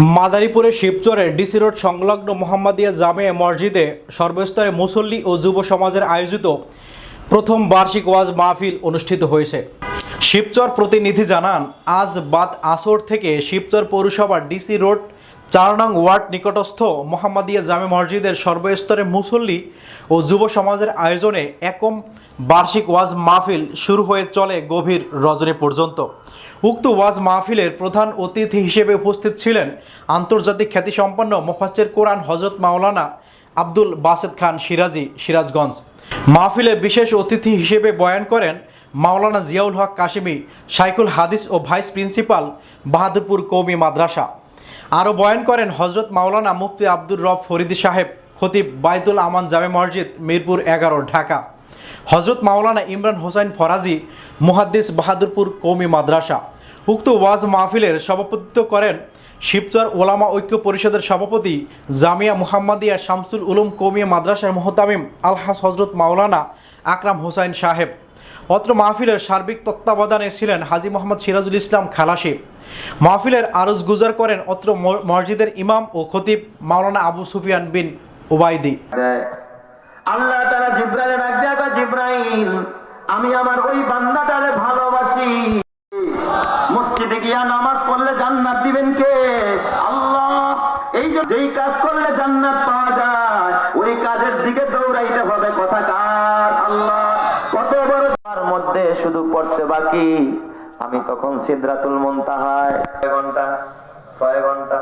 মাদারীপুরের শিবচরের DC road সংলগ্ন মোহাম্মদিয়া জামে মসজিদে সর্বস্তরে মুসল্লি ও যুব সমাজের আয়োজিত প্রথম বার্ষিক ওয়াজ মাহফিল অনুষ্ঠিত হয়েছে। শিবচর প্রতিনিধি জানান, আজ বাদ আসর থেকে শিবচর পৌরসভার ডিসি রোড চার নং ওয়ার্ড নিকটস্থ মোহাম্মদিয়া জামে মসজিদের সর্বস্তরে মুসল্লি ও যুব সমাজের আয়োজনে একম বার্ষিক ওয়াজ মাহফিল শুরু হয়ে চলে গভীর রজনী পর্যন্ত। উক্ত ওয়াজ মাহফিলের প্রধান অতিথি হিসেবে উপস্থিত ছিলেন আন্তর্জাতিক খ্যাতিসম্পন্ন মোফাজ্জের কোরআন হজরত মাওলানা আব্দুল বাসেদ খান সিরাজি সিরাজগঞ্জ। মাহফিলে বিশেষ অতিথি হিসেবে বয়ান করেন মাওলানা জিয়াউল হক কাশিমি সাইকুল হাদিস ও ভাইস প্রিন্সিপাল বাহাদুরপুর কৌমি মাদ্রাসা। আরও বয়ান করেন হজরত মাওলানা মুফতি আব্দুর রব ফরিদি সাহেব, খতিব বাইতুল আমান জামে মসজিদ, মিরপুর এগারো, ঢাকা। হজরত মাওলানা ইমরান হোসাইন ফরাজি, মুহাদ্দিস বাহাদুরপুর কৌমি মাদ্রাসা। উক্ত ওয়াজ মাহফিলের সভাপতিত্ব করেন শিবচর ওলামা ঐক্য পরিষদের সভাপতি জামিয়া মুহাম্মাদিয়া শামসুল উলুম কৌমি মাদ্রাসার মোহতামিম আলহাস হজরত মাওলানা আকরাম হোসাইন সাহেব। অত্র মাহফিলের সার্বিক তত্ত্বাবধানে ছিলেন হাজি মোহাম্মদ সিরাজুল ইসলাম খালাসি। মাহফিলের আরজ গুজার করেন অত্র মসজিদের ইমাম ও খতিব মাওলানা আবু সুফিয়ান বিন উবাইদি। আল্লাহ তারা জিব্রাইল জিব্রাইল, আমি আমার ওই বান্দাটারে ভালোবাসি। মসজিদে গিয়া নামাজ পড়লে জান্নাত দিবেন কে? আল্লাহ, এই যেই কাজ করলে জান্নাত যায় ওই কাজের দিকে দৌড়াইতে হবে কথা কার আল্লাহ কত বড় তার মধ্যে পড়তে বাকি। আমি তখন সিদ্রাতুল মুনতাহায়। ছয় ঘণ্টা ছয় ঘণ্টা।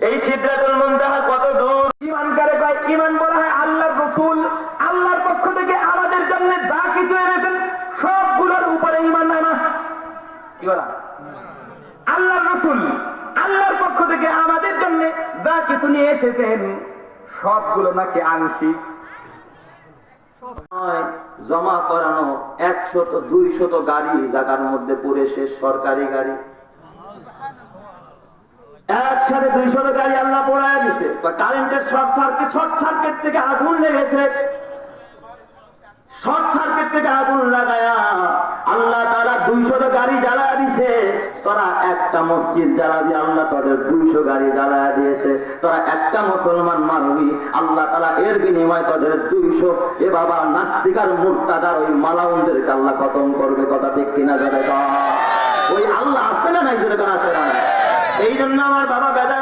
এই সিদ্ধাতুল মুনতাহা কত দূর? ইমান করে কয় ইমান বলা হয় আল্লাহর রাসূল। আল্লাহর পক্ষ থেকে আমাদের জন্য যা কিছু এনেছেন সবগুলোর উপরে ইমান আনা কি বলা? আল্লাহর রাসূল। আল্লাহর পক্ষ থেকে আমাদের জন্য যা কিছু নিয়ে এসেছেন সবগুলো নাকি আংশিক। নয়, জমা করানো একশত, দুইশত গাড়ি জায়গার মধ্যে পড়ে শেষ সরকারি গাড়ি। একসাথে দুইশত গাড়ি আল্লাহ পড়ায় দিছে। কারেন্টের শর্ট সার্কিট শর্ট সার্কিট থেকে আগুন লেগেছে। শর্ট সার্কিট থেকে আগুন লাগায়া আল্লাহ তারা দুইশো গাড়ি জ্বালায় দিছে। তোরা একটা মসজিদ জ্বালাবি, আল্লাহ তাদের দুইশো গাড়ি জ্বালায় দিয়েছে। তোরা একটা মুসলমান মানবি, আল্লাহ তারা এর বিনিময়ে তাদের দুইশো। এ বাবা নাস্তিকার মুর্তাদার ওই মালাউনদেরকে আল্লাহ খতম করবে, কথা ঠিক কিনা যাবে? ওই আল্লাহ আসবে না নাই জোরে করে আসে না? এই জন্য আমার বাবা বেদার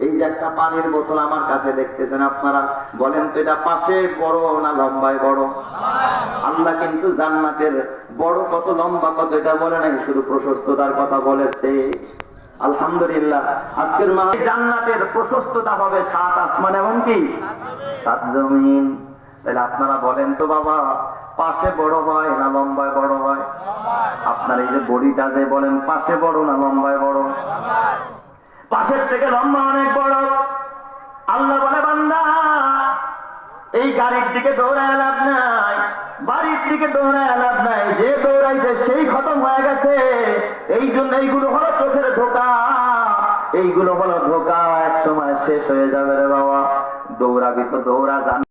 এই যে একটা পানির বোতল আমার কাছে দেখতেছেন আপনারা, বলেন তো এটা পাশে বড় না লম্বায় বড়? আল্লাহ কিন্তু জান্নাতের বড় কত, লম্বা কত, এটা বলে নাই, শুধু প্রশস্ততার কথা বলেছে। আলহামদুলিল্লাহ, আজকের মা জান্নাতের প্রশস্ততা হবে সাত আসমান এবং কি? সাত জমিন। তাহলে আপনারা বলেন তো বাবা, পাশে বড় হয় না লম্বায় বড় হয়? আপনার এই যে বড়িটা যে বলেন, পাশে বড় না লম্বায় বড়? পাশের থেকে লম্বা অনেক বড়। আল্লাহ বলে, বান্দা, এই গাড়ির দিকে দৌড়ায় লাভ নাই, বাড়ির দিকে দৌড়ায় লাভ নাই, যে দৌড়াইছে সেই খতম হয়ে গেছে। এই জন্য এইগুলো হলো চোখের ধোকা। এইগুলো হলো ধোকা, এক সময় শেষ হয়ে যাবে রে বাবা। দৌড়াবি তো দৌড়া জান